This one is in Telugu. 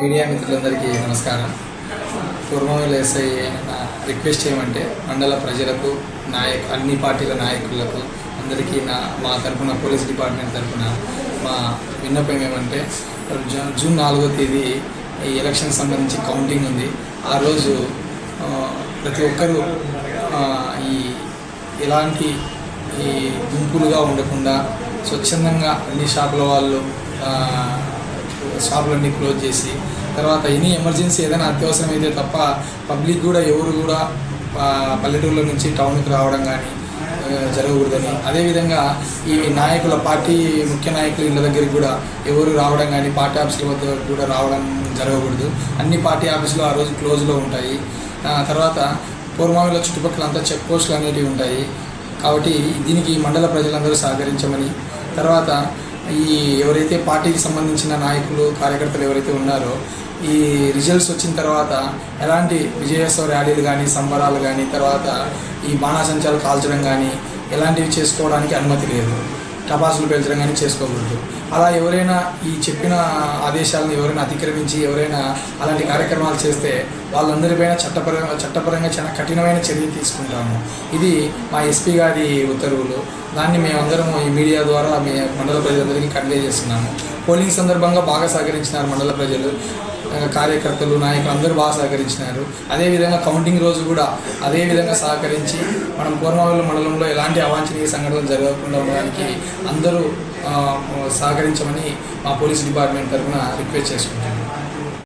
మీడియా మిత్రులందరికీ నమస్కారం. పూర్వంలో ఎస్ఐ నా రిక్వెస్ట్ చేయమంటే మండల ప్రజలకు నాయకు అన్ని పార్టీల నాయకులకు అందరికీ నా మా తరపున పోలీస్ డిపార్ట్మెంట్ తరపున మా విన్నపం ఏమంటే జూన్ నాలుగో తేదీ ఈ ఎలక్షన్ సంబంధించి కౌంటింగ్ ఉంది. ఆ రోజు ప్రతి ఒక్కరూ ఈ ఎలాంటి ఈ గుంపులుగా ఉండకుండా స్వచ్ఛందంగా అన్ని షాపుల వాళ్ళు షాపులన్నీ క్లోజ్ చేసి తర్వాత ఎనీ ఎమర్జెన్సీ ఏదైనా అత్యవసరం అయితే తప్ప పబ్లిక్ కూడా ఎవరు కూడా పల్లెటూళ్ళ నుంచి టౌన్కి రావడం కానీ జరగకూడదని. అదేవిధంగా ఈ నాయకుల పార్టీ ముఖ్య నాయకులు ఇళ్ళ దగ్గరికి కూడా ఎవరు రావడం కానీ పార్టీ ఆఫీసుల వద్ద కూడా రావడం జరగకూడదు. అన్ని పార్టీ ఆఫీసులు ఆ రోజు క్లోజ్లో ఉంటాయి. తర్వాత పూర్వమావిల చుట్టుపక్కల అంతా చెక్ పోస్టులు అనేటివి ఉంటాయి. కాబట్టి దీనికి మండల ప్రజలందరూ సహకరించమని తర్వాత ఈ ఎవరైతే పార్టీకి సంబంధించిన నాయకులు కార్యకర్తలు ఎవరైతే ఉన్నారో ఈ రిజల్ట్స్ వచ్చిన తర్వాత ఎలాంటి విజయోత్సవ ర్యాలీలు కానీ సంబరాలు కానీ తర్వాత ఈ బాణాసంచాలు కాల్చడం కానీ ఎలాంటివి చేసుకోవడానికి అనుమతి లేదు. టపాసులు పెంచడం కానీ చేసుకోకూడదు. అలా ఎవరైనా ఈ చెప్పిన ఆదేశాలను ఎవరైనా అతిక్రమించి ఎవరైనా అలాంటి కార్యక్రమాలు చేస్తే వాళ్ళందరిపైన చట్టపరంగా చట్టపరంగా చాలా కఠినమైన చర్య తీసుకుంటాము. ఇది మా ఎస్పీ గారి ఉత్తర్వులు. దాన్ని మేమందరం ఈ మీడియా ద్వారా మీ మండల ప్రజలందరికీ కన్వే చేస్తున్నాము. పోలింగ్ సందర్భంగా బాగా సహకరించినారు మండల ప్రజలు. కార్యకర్తలు నాయకులు అందరూ బాగా సహకరించినారు. అదేవిధంగా కౌంటింగ్ రోజు కూడా అదే విధంగా సహకరించి మనం పూర్వమావుల మండలంలో ఎలాంటి అవాంఛనీయ సంఘటనలు జరగకుండా ఉండడానికి అందరూ సహకరించమని మా పోలీస్ డిపార్ట్మెంట్ తరఫున రిక్వెస్ట్ చేసుకుంటున్నాను